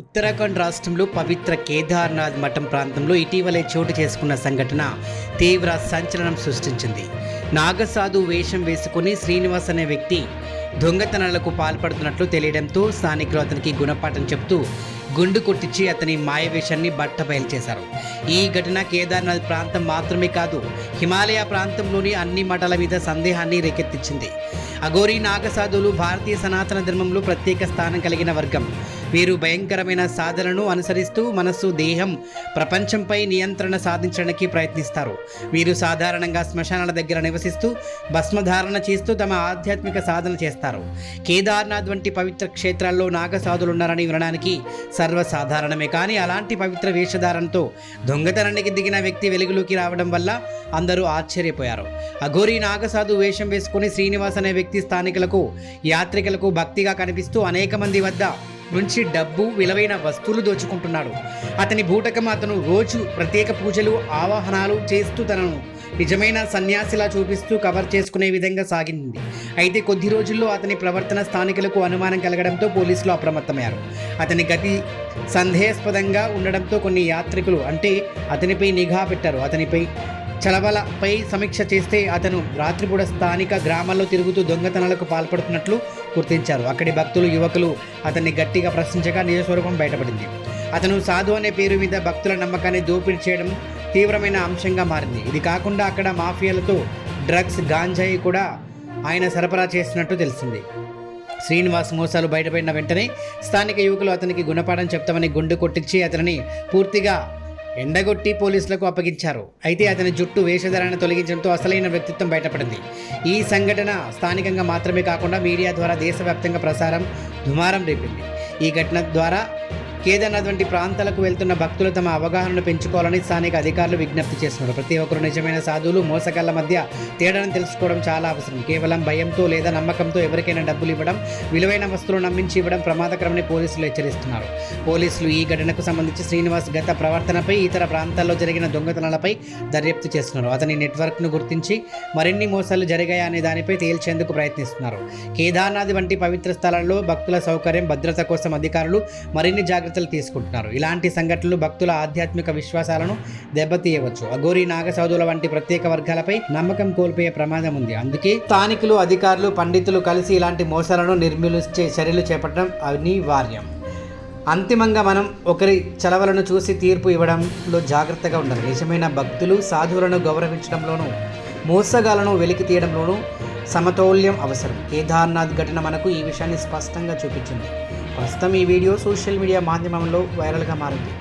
ఉత్తరాఖండ్ రాష్ట్రంలో పవిత్ర కేదార్నాథ్ మఠం ప్రాంతంలో ఇటీవలే చోటు చేసుకున్న సంఘటన తీవ్ర సంచలనం సృష్టించింది. నాగసాధు వేషం వేసుకుని శ్రీనివాస్ అనే వ్యక్తి దొంగతనాలకు పాల్పడుతున్నట్లు తెలియడంతో స్థానికులు అతనికి గుణపాఠం చెప్తూ గుండు కొట్టించి అతని మాయవేషాన్ని బట్టబయలు చేశారు ఈ ఘటన కేదార్నాథ్ ప్రాంతం మాత్రమే కాదు హిమాలయ ప్రాంతంలోని అన్ని మఠాల మీద సందేహాన్ని రేకెత్తించింది. అఘోరీ నాగసాధువులు భారతీయ సనాతన ధర్మంలో ప్రత్యేక స్థానం కలిగిన వర్గం. వీరు భయంకరమైన సాధనను అనుసరిస్తూ మనస్సు దేహం ప్రపంచంపై నియంత్రణ సాధించడానికి ప్రయత్నిస్తారు. వీరు సాధారణంగా శ్మశానాల దగ్గర నివసిస్తూ భస్మధారణ చేస్తూ తమ ఆధ్యాత్మిక సాధన చేస్తారు. కేదార్నాథ్ వంటి పవిత్ర క్షేత్రాల్లో నాగసాధులు ఉన్నారని వినడానికి సర్వసాధారణమే. కానీ అలాంటి పవిత్ర వేషధారణతో దొంగతనానికి దిగిన వ్యక్తి వెలుగులోకి రావడం వల్ల అందరూ ఆశ్చర్యపోయారు. అఘోరి నాగసాధు వేషం వేసుకుని శ్రీనివాస్ అనే వ్యక్తి స్థానికులకు యాత్రికులకు భక్తిగా కనిపిస్తూ అనేక మంది వద్ద నుంచి డబ్బు విలువైన వస్తువులు దోచుకుంటున్నాడు. అతని బూటకం అతను రోజు ప్రత్యేక పూజలు ఆవాహనాలు చేస్తూ తనను నిజమైన సన్యాసిలా చూపిస్తూ కవర్ చేసుకునే విధంగా సాగింది. అయితే కొద్ది రోజుల్లో అతని ప్రవర్తన స్థానికులకు అనుమానం కలగడంతో పోలీసులు అప్రమత్తమయ్యారు. అతని గతి సందేహాస్పదంగా ఉండడంతో కొన్ని యాత్రికులు అంటే అతనిపై నిఘా పెట్టారు. అతనిపై చలవలపై సమీక్ష చేస్తే అతను రాత్రిపూట స్థానిక గ్రామాల్లో తిరుగుతూ దొంగతనాలకు పాల్పడుతున్నట్లు గుర్తించారు. అక్కడి భక్తులు యువకులు అతన్ని గట్టిగా ప్రశ్నించగా నిజస్వరూపం బయటపడింది. అతను సాధు అనే పేరు మీద భక్తుల నమ్మకాన్ని దోపిడీ చేయడం తీవ్రమైన అంశంగా మారింది. ఇది కాకుండా అక్కడ మాఫియాలతో డ్రగ్స్ గాంజాయి కూడా ఆయన సరఫరా చేస్తున్నట్టు తెలిసింది. శ్రీనివాస్ మోసాలు బయటపడిన వెంటనే స్థానిక యువకులు అతనికి గుణపాఠం చెప్తామని గుండు కొట్టించి అతనిని పూర్తిగా ఎండగొట్టి పోలీసులకు అప్పగించారు. అయితే అతని జుట్టు వేషధారణ తొలగించడంతో అసలైన వ్యక్తిత్వం బయటపడింది. ఈ సంఘటన స్థానికంగా మాత్రమే కాకుండా మీడియా ద్వారా దేశవ్యాప్తంగా ప్రసారం దుమారం రేపింది. ఈ ఘటన ద్వారా కేదార్నాథ్ వంటి ప్రాంతాలకు వెళ్తున్న భక్తులు తమ అవగాహనను పెంచుకోవాలని స్థానిక అధికారులు విజ్ఞప్తి చేస్తున్నారు. ప్రతి ఒక్కరు నిజమైన సాధువులు మోసగాళ్ళ మధ్య తేడాను తెలుసుకోవడం చాలా అవసరం. కేవలం భయంతో లేదా నమ్మకంతో ఎవరికైనా డబ్బులు ఇవ్వడం విలువైన వస్తువులు నమ్మించి ఇవ్వడం ప్రమాదకరమని పోలీసులు హెచ్చరిస్తున్నారు. పోలీసులు ఈ ఘటనకు సంబంధించి శ్రీనివాస్ గత ప్రవర్తనపై ఇతర ప్రాంతాల్లో జరిగిన దొంగతనాలపై దర్యాప్తు చేస్తున్నారు. అతని నెట్వర్క్ను గుర్తించి మరిన్ని మోసాలు జరిగాయా అనే దానిపై తేల్చేందుకు ప్రయత్నిస్తున్నారు. కేదార్నాథ్ వంటి పవిత్ర స్థలాల్లో భక్తుల సౌకర్యం భద్రత కోసం అధికారులు మరిన్ని జాగ్రత్తలు తీసుకుంటున్నారు. ఇలాంటి సంఘటనలు భక్తుల ఆధ్యాత్మిక విశ్వాసాలను దెబ్బతీయవచ్చు. అఘోరి నాగసౌదుల వంటి ప్రత్యేక వర్గాలపై నమ్మకం కోల్పోయే ప్రమాదం ఉంది. అందుకే స్థానికులు అధికారులు పండితులు కలిసి ఇలాంటి మోసాలను నిర్మూలించే చర్యలు చేపట్టడం అనివార్యం. అంతిమంగా మనం ఒకరి చలవలను చూసి తీర్పు ఇవ్వడంలో జాగ్రత్తగా ఉండాలి. నిజమైన భక్తులు సాధువులను గౌరవించడంలోనూ మోసగాలను వెలికి తీయడంలోనూ సమతౌల్యం అవసరం. కేదార్నాథ్ ఘటన మనకు ఈ విషయాన్ని స్పష్టంగా చూపించింది. ప్రస్తుతం ఈ వీడియో సోషల్ మీడియా మాధ్యమంలో వైరల్గా మారింది.